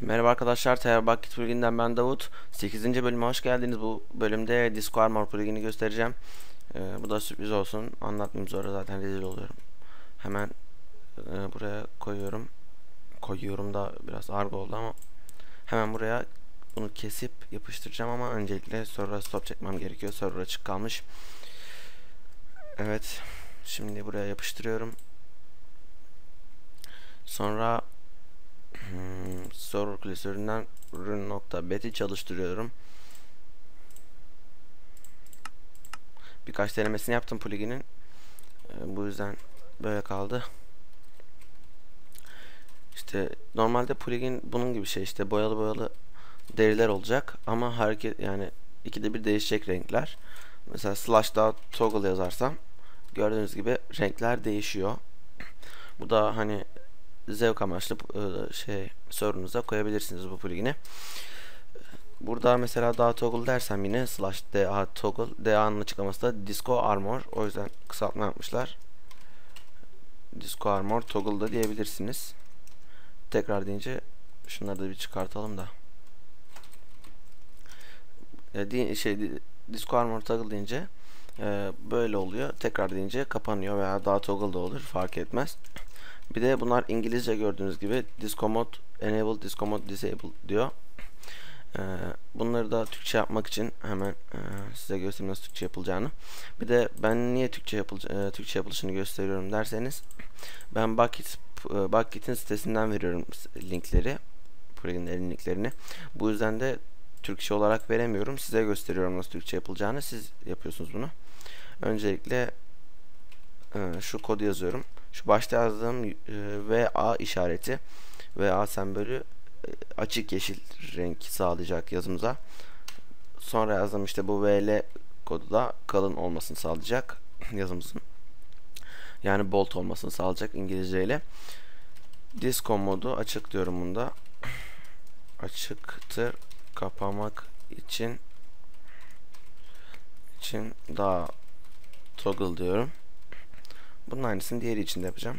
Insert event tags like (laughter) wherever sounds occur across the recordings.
Merhaba arkadaşlar, TR Bucket Plugin'den ben Davut. 8. bölüme hoş geldiniz. Bu bölümde Disco Armor plugin'i göstereceğim. Ee, bu da sürpriz olsun. Anlatmayayım sonra zaten rezil oluyorum. Hemen e, buraya koyuyorum. Koyuyorum da biraz argo oldu ama hemen buraya bunu kesip yapıştıracağım ama öncelikle server'a stop çekmem gerekiyor. Server açık kalmış. Evet. Şimdi buraya yapıştırıyorum. Sonra Hmm, server klasöründen run.bet'i çalıştırıyorum. Birkaç denemesini yaptım plugin'in. Ee, bu yüzden böyle kaldı. İşte normalde plugin bunun gibi şey işte boyalı boyalı deriler olacak ama hareket yani ikide bir değişecek renkler. Mesela slash daha toggle yazarsam gördüğünüz gibi renkler değişiyor. Bu da hani zevk amaçlı e, şey sorunuza koyabilirsiniz bu plugin'i. Burada mesela daha toggle dersem yine slash da toggle da'nın açıklaması da disco armor o yüzden kısaltma yapmışlar. Disco armor toggle da diyebilirsiniz. Tekrar deyince şunları da bir çıkartalım da. Di şey disco armor toggle deyince e, böyle oluyor. Tekrar deyince kapanıyor veya daha toggle da olur fark etmez. Bir de bunlar İngilizce gördüğünüz gibi disco mode enable, disco mode disable diyor. Ee, bunları da Türkçe yapmak için hemen e, size göstereyim nasıl Türkçe yapılacağını. Bir de ben niye Türkçe, yapıl e, Türkçe yapılışını gösteriyorum derseniz ben Bucket, e, Bucket'in sitesinden veriyorum linkleri pluginlerin linklerini. Bu yüzden de Türkçe olarak veremiyorum. Size gösteriyorum nasıl Türkçe yapılacağını. Siz yapıyorsunuz bunu. Öncelikle e, şu kodu yazıyorum. Şu başta yazdığım e, VA işareti VA sembolü e, açık yeşil renk sağlayacak yazımıza. Sonra yazdım işte bu VL kodu da kalın olmasını sağlayacak (laughs) yazımızın. Yani bold olmasını sağlayacak İngilizce ile. Disco modu açık diyorum bunda. (clears throat) Açıktır kapamak için için daha toggle diyorum. Bunun aynısını diğeri için de yapacağım.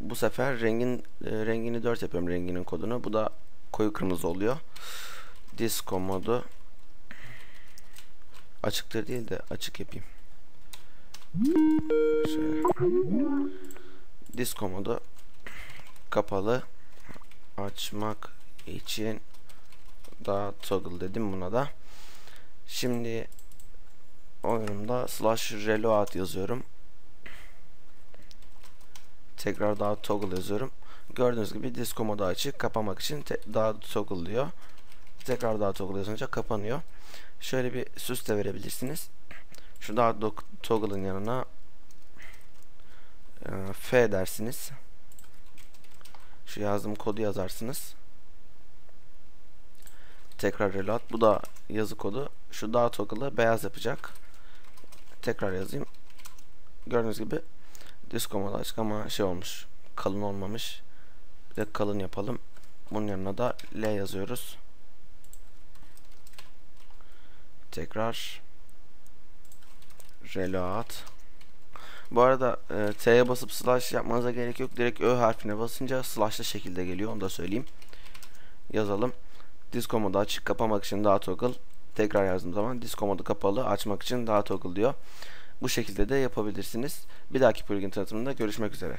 Bu sefer rengin e, rengini 4 yapıyorum renginin kodunu. Bu da koyu kırmızı oluyor. Disco modu açıktır değil de açık yapayım. Şöyle. Disco modu kapalı açmak için daha toggle dedim buna da. Şimdi oyunumda slash reload yazıyorum. Tekrar daha toggle yazıyorum. Gördüğünüz gibi disco modu açık. Kapamak için daha toggle diyor. Tekrar daha toggle yazınca kapanıyor. Şöyle bir süs de verebilirsiniz. Şu daha toggle'ın yanına e, F dersiniz. Şu yazdığım kodu yazarsınız. Tekrar reload. Bu da yazı kodu. Şu daha toggle'ı beyaz yapacak. Tekrar yazayım. Gördüğünüz gibi modu açık ama şey olmuş. Kalın olmamış. Bir de kalın yapalım. Bunun yanına da L yazıyoruz. Tekrar reload. Bu arada e, T'ye basıp slash yapmanıza gerek yok. Direkt Ö harfine basınca slashlı şekilde geliyor. Onu da söyleyeyim. Yazalım. Modu açık kapamak için daha toggle. Tekrar yazdığım zaman disco modu kapalı açmak için daha toggle diyor. Bu şekilde de yapabilirsiniz. Bir dahaki plugin tanıtımında görüşmek üzere.